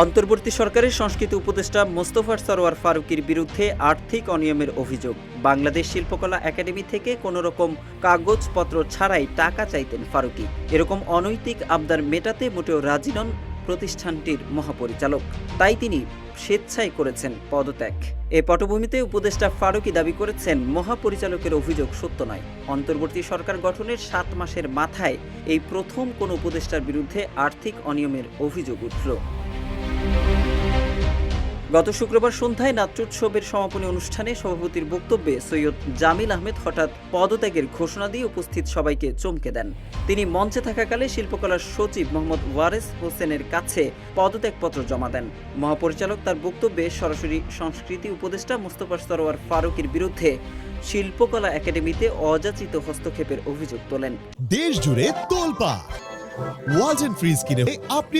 অন্তর্বর্তী সরকারের সংস্কৃতি উপদেষ্টা মোস্তফার সরোয়ার ফারুকির বিরুদ্ধে আর্থিক অনিয়মের অভিযোগ। বাংলাদেশ শিল্পকলা একাডেমি থেকে কোনো রকম কাগজপত্র ছাড়াই টাকা চাইতেন ফারুকি। এরকম অনৈতিক আবদার মেটাতে মোটেও রাজি নন প্রতিষ্ঠানটির মহাপরিচালক। তাই তিনি স্বেচ্ছায় করেছেন পদত্যাগ। এ পটভূমিতে উপদেষ্টা ফারুকি দাবি করেছেন, মহাপরিচালকের অভিযোগ সত্য নয়। অন্তর্বর্তী সরকার গঠনের সাত মাসের মাথায় এই প্রথম কোন উপদেষ্টার বিরুদ্ধে আর্থিক অনিয়মের অভিযোগ উঠল। গত শুক্রবার সন্ধ্যায় নাট্যোৎসবের সমাপনী অনুষ্ঠানে সভাপতির বক্তব্যে সৈয়দ জামিল আহমেদ হঠাৎ পদত্যাগের ঘোষণা দিয়ে উপস্থিত সবাইকে চমকে দেন। তিনি মঞ্চে থাকাকালে শিল্পকলার সচিব মোহাম্মদ ওয়ারেস হোসেনের কাছে পদত্যাগপত্র জমা দেন। মহাপরিচালক তার বক্তব্যে সরাসরি সংস্কৃতি উপদেষ্টা মোস্তফা সরোয়ার ফারুকের বিরুদ্ধে শিল্পকলা একাডেমিতে অযাচিত হস্তক্ষেপের অভিযোগ তোলেন। দেশ জুড়ে তোলপা ওয়ালটন ফ্রিজ কিনে আপনি